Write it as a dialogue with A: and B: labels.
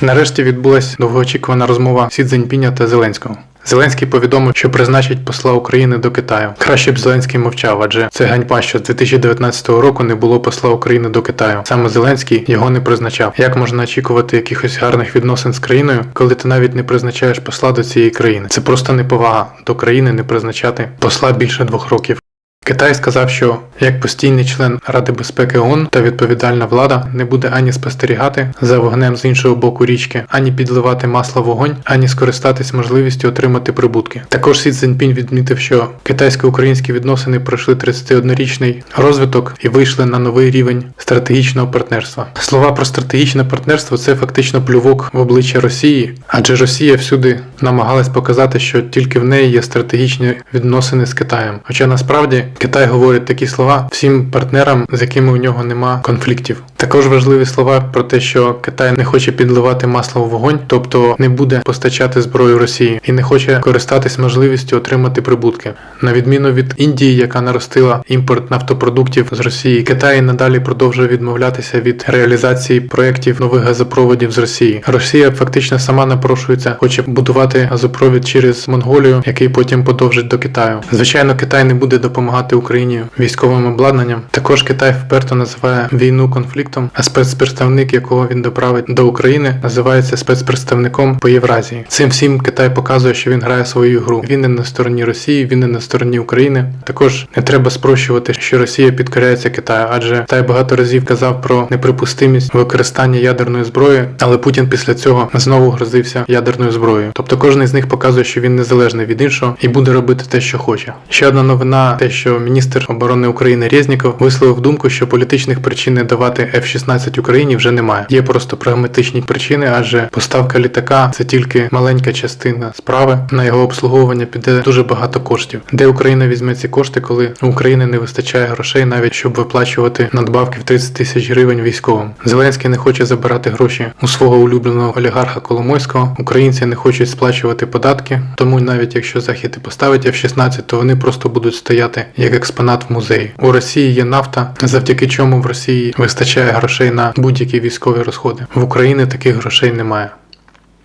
A: Нарешті відбулася довгоочікувана розмова Сі Цзіньпіня та Зеленського. Зеленський повідомив, що призначить посла України до Китаю. Краще б Зеленський мовчав, адже це ганьба, що з 2019 року не було посла України до Китаю. Саме Зеленський його не призначав. Як можна очікувати якихось гарних відносин з країною, коли ти навіть не призначаєш посла до цієї країни? Це просто неповага до країни не призначати посла більше двох років. Китай сказав, що як постійний член Ради безпеки ООН та відповідальна влада не буде ані спостерігати за вогнем з іншого боку річки, ані підливати масло вогонь, ані скористатись можливістю отримати прибутки. Також Сі Цзіньпінь відмітив, що китайсько-українські відносини пройшли 31-річний розвиток і вийшли на новий рівень стратегічного партнерства. Слова про стратегічне партнерство це фактично плювок в обличчя Росії, адже Росія всюди намагалась показати, що тільки в неї є стратегічні відносини з Китаєм. Хоча насправді Китай говорить такі слова всім партнерам, з якими у нього нема конфліктів. Також важливі слова про те, що Китай не хоче підливати масло в вогонь, тобто не буде постачати зброю Росії і не хоче користатись можливістю отримати прибутки. На відміну від Індії, яка наростила імпорт нафтопродуктів з Росії, Китай надалі продовжує відмовлятися від реалізації проєктів нових газопроводів з Росії. Росія фактично сама напрошується, хоче будувати газопровід через Монголію, який потім подовжить до Китаю. Звичайно, Китай не буде допомагати Україні військовим обладнанням. Також Китай вперто називає війну конфліктом, а спецпредставник, якого він доправить до України, називається спецпредставником по Євразії. Цим всім Китай показує, що він грає свою гру. Він не на стороні Росії, він не на стороні України. Також не треба спрощувати, що Росія підкоряється Китаю, адже Китай багато разів казав про неприпустимість використання ядерної зброї, але Путін після цього знову грозився ядерною зброєю. Тобто кожен з них показує, що він незалежний від іншого і буде робити те, що хоче. Ще одна новина, те, що міністр оборони України Резніков висловив думку, що політичних причин не давати F-16 Україні вже немає. Є просто прагматичні причини, адже поставка літака це тільки маленька частина справи. На його обслуговування піде дуже багато коштів. Де Україна візьме ці кошти, коли у України не вистачає грошей, навіть щоб виплачувати надбавки в 30 тисяч гривень військовим. Зеленський не хоче забирати гроші у свого улюбленого олігарха Коломойського. Українці не хочуть сплачувати податки, тому навіть якщо захід і поставить F-16, то вони просто будуть стояти як експонат в музеї. У Росії є нафта, завдяки чому в Росії вистачає грошей на будь-які військові розходи. В Україні таких грошей немає.